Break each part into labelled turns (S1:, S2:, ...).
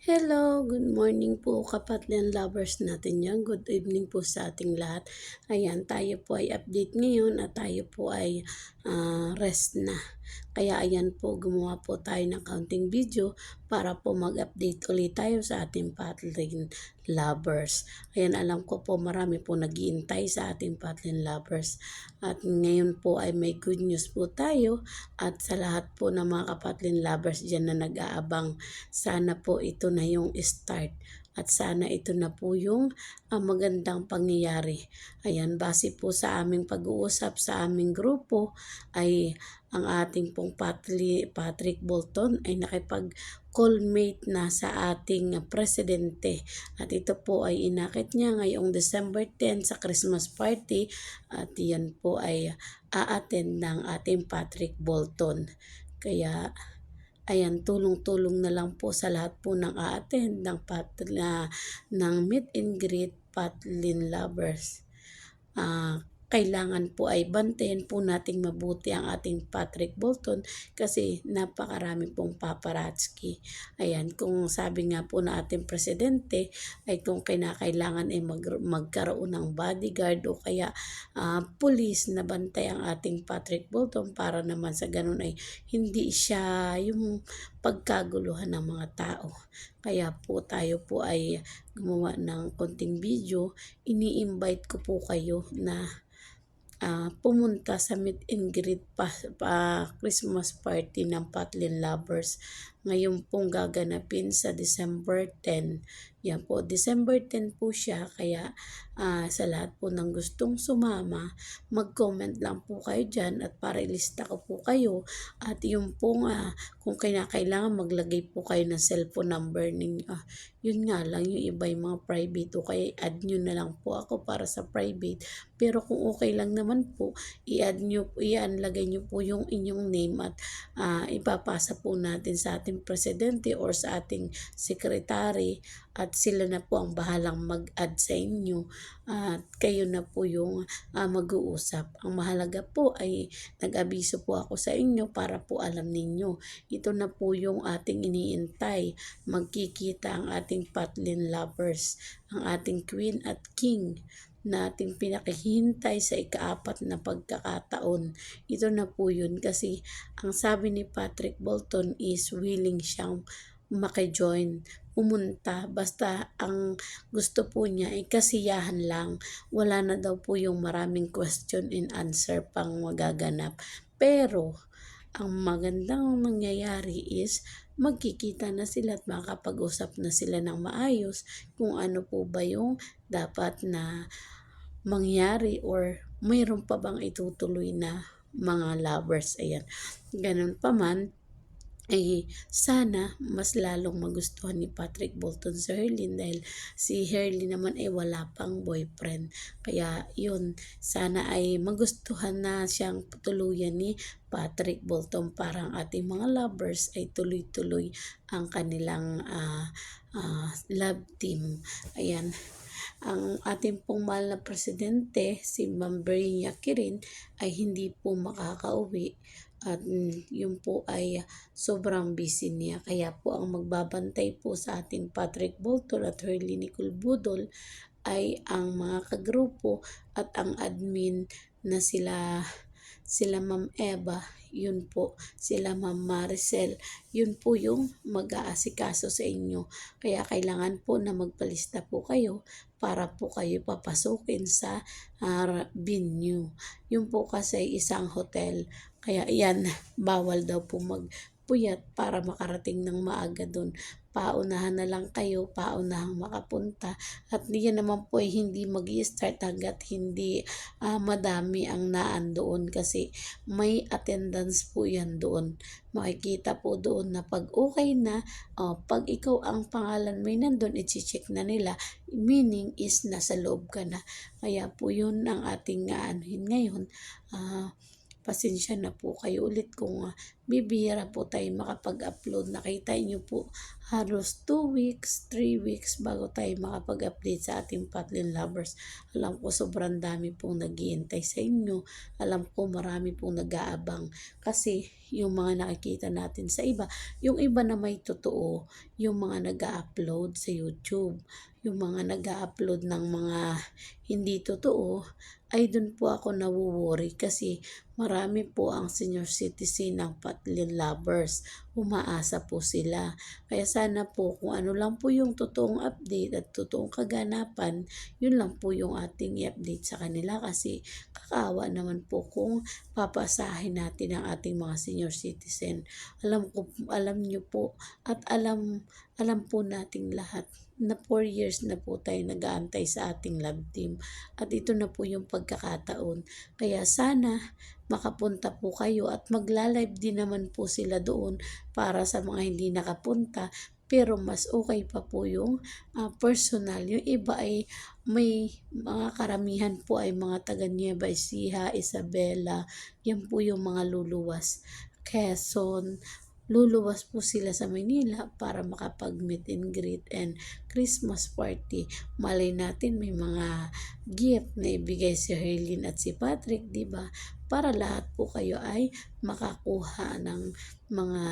S1: Hello, good morning po kapatid lovers natin yan. Good evening po sa ating lahat. Ayan, tayo po ay update ngayon at tayo po ay uh, rest na. Kaya ayan po, gumawa po tayo ng counting video para po mag-update ulit tayo sa ating Patlin lovers. Ayan, alam ko po marami po nagiintay sa ating Patlin lovers. At ngayon po ay may good news po tayo at sa lahat po ng mga kapatlin lovers dyan na nag-aabang, sana po ito na yung start at sana ito na po yung uh, magandang pangyayari. Ayan, base po sa aming pag-uusap sa aming grupo ay ang ating pong Patrick Bolton ay nakipag callmate na sa ating presidente at ito po ay inakit niya ngayong December 10 sa Christmas party at yan po ay a-attend ng ating Patrick Bolton. Kaya Ayan, tulong-tulong na lang po sa lahat po ng a-attend ng, pat, na, ng meet and greet Patlin Lovers. Uh, kailangan po ay bantayan po nating mabuti ang ating Patrick Bolton kasi napakarami pong paparazzi. Ayan, kung sabi nga po na ating presidente ay kung kinakailangan ay mag, magkaroon ng bodyguard o kaya uh, police na bantay ang ating Patrick Bolton para naman sa ganun ay hindi siya yung pagkaguluhan ng mga tao. Kaya po tayo po ay gumawa ng konting video. Ini-invite ko po kayo na uh, pumunta sa meet and greet pa, pa Christmas party ng Patlin Lovers. Ngayon pong gaganapin sa December 10. Yan po, December 10 po siya. Kaya uh, sa lahat po ng gustong sumama, mag-comment lang po kayo dyan at para ilista ko po kayo. At yung po uh, kung kailangan maglagay po kayo ng cellphone number ninyo. Uh, yun nga lang, yung iba yung mga private o kaya add nyo na lang po ako para sa private. Pero kung okay lang naman po, i-add nyo, i-add, lagay nyo po yung inyong name at uh, ipapasa po natin sa ating presidente or sa ating secretary at sila na po ang bahalang mag-add sa inyo at kayo na po yung uh, mag-uusap. Ang mahalaga po ay nag-abiso po ako sa inyo para po alam ninyo. Ito na po yung ating iniintay. Magkikita ang ating ating Patlin lovers, ang ating Queen at King na ating pinakihintay sa ikaapat na pagkakataon. Ito na po yun kasi ang sabi ni Patrick Bolton is willing siyang makijoin, pumunta. Basta ang gusto po niya ay kasiyahan lang. Wala na daw po yung maraming question and answer pang magaganap. Pero, ang magandang mangyayari is magkikita na sila at makakapag-usap na sila ng maayos kung ano po ba yung dapat na mangyari or mayroon pa bang itutuloy na mga lovers. Ayan. Ganun pa man, ay sana mas lalong magustuhan ni Patrick Bolton si Herlin dahil si Herlin naman ay wala pang boyfriend. Kaya yun, sana ay magustuhan na siyang tuluyan ni Patrick Bolton para ang ating mga lovers ay tuloy-tuloy ang kanilang uh, uh, love team. Ayan ang ating pong mahal na presidente, si Ma'am Berenia Kirin, ay hindi po makakauwi at mm, yun po ay sobrang busy niya. Kaya po ang magbabantay po sa ating Patrick Bolton at Hurley Nicole Budol ay ang mga kagrupo at ang admin na sila sila Ma'am Eva, yun po, sila Ma'am Maricel, yun po yung mag-aasikaso sa inyo. Kaya kailangan po na magpalista po kayo para po kayo papasukin sa uh, venue. Yun po kasi isang hotel. Kaya yan, bawal daw po magpuyat para makarating ng maaga doon paunahan na lang kayo, paunahang makapunta. At yan naman po ay hindi mag start hanggat hindi uh, madami ang naan doon kasi may attendance po yan doon. Makikita po doon na pag okay na, uh, pag ikaw ang pangalan may nandun, i-check na nila. Meaning is nasa loob ka na. Kaya po yun ang ating uh, ngayon. Uh, pasensya na po kayo ulit kung uh, bibihira po tayo makapag-upload. Nakita niyo po halos 2 weeks, 3 weeks bago tayo makapag-update sa ating Patlin Lovers. Alam ko sobrang dami pong naghihintay sa inyo. Alam ko marami pong nag-aabang kasi yung mga nakikita natin sa iba. Yung iba na may totoo, yung mga nag upload sa YouTube, yung mga nag upload ng mga hindi totoo, ay dun po ako nawuworry kasi marami po ang senior citizen ng Patlin lovers. Umaasa po sila. Kaya sana po kung ano lang po yung totoong update at totoong kaganapan, yun lang po yung ating i-update sa kanila kasi kakaawa naman po kung papasahin natin ang ating mga senior citizen. Alam ko alam niyo po at alam alam po nating lahat na 4 years na po tayo nag-aantay sa ating love team at ito na po yung pagkakataon. Kaya sana makapunta po kayo at magla-live din naman po sila doon para sa mga hindi nakapunta pero mas okay pa po yung uh, personal. Yung iba ay may mga karamihan po ay mga taga Nueva Ecija, Isabela, yan po yung mga luluwas. Quezon, luluwas po sila sa Manila para makapag-meet and greet and Christmas party. Malay natin may mga gift na ibigay si Herlin at si Patrick, di ba? Para lahat po kayo ay makakuha ng mga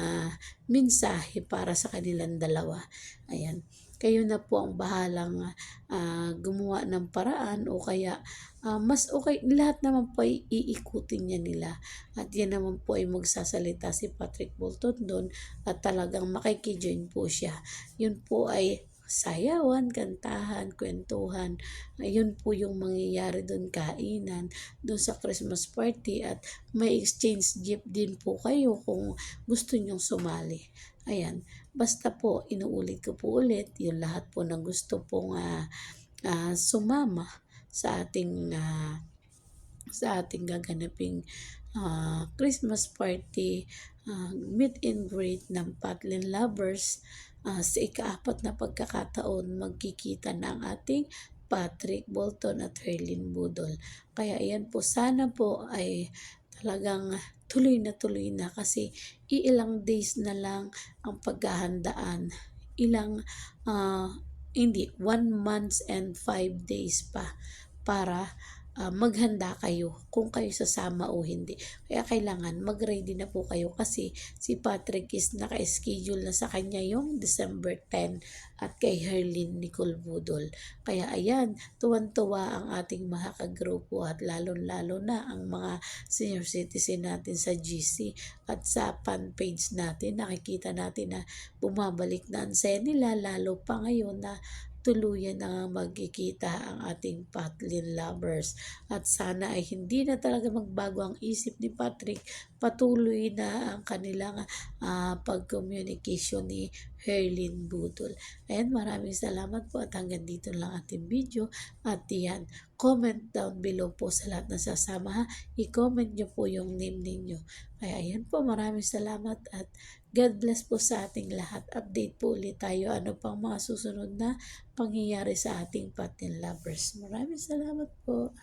S1: mensahe para sa kanilang dalawa. Ayan kayo na po ang bahalang uh, gumawa ng paraan o kaya uh, mas okay, lahat naman po ay iikutin niya nila. At yan naman po ay magsasalita si Patrick Bolton doon at talagang makikijoin po siya. Yun po ay sayawan, kantahan, kwentuhan. Ayun po yung mangyayari doon, kainan, doon sa Christmas party at may exchange gift din po kayo kung gusto nyong sumali. Ayan, basta po, inuulit ko po ulit, yung lahat po na gusto pong uh, uh, sumama sa ating uh, sa ating gaganaping uh, Christmas party, uh, meet and greet ng Patlin Lovers, uh, sa ikaapat na pagkakataon magkikita na ang ating Patrick Bolton at Herlin Budol. Kaya ayan po, sana po ay talagang tuloy na tuloy na kasi iilang days na lang ang paghahandaan. Ilang, uh, hindi, one month and five days pa para uh, maghanda kayo kung kayo sasama o hindi. Kaya kailangan mag-ready na po kayo kasi si Patrick is naka-schedule na sa kanya yung December 10 at kay Herlin Nicole Budol. Kaya ayan, tuwan-tuwa ang ating mga kagrupo at lalong-lalo na ang mga senior citizen natin sa GC at sa fan page natin. Nakikita natin na bumabalik na ang nila lalo pa ngayon na tuluyan na magkikita ang ating Patlin lovers. At sana ay hindi na talaga magbago ang isip ni Patrick. Patuloy na ang kanilang uh, pag-communication ni Herlin Budol. Ayan, maraming salamat po at hanggang dito lang ating video. At yan, comment down below po sa lahat na sasama. I-comment nyo po yung name ninyo. Kaya ayan po, maraming salamat at God bless po sa ating lahat. Update po ulit tayo ano pang mga susunod na pangyayari sa ating patin lovers. Maraming salamat po.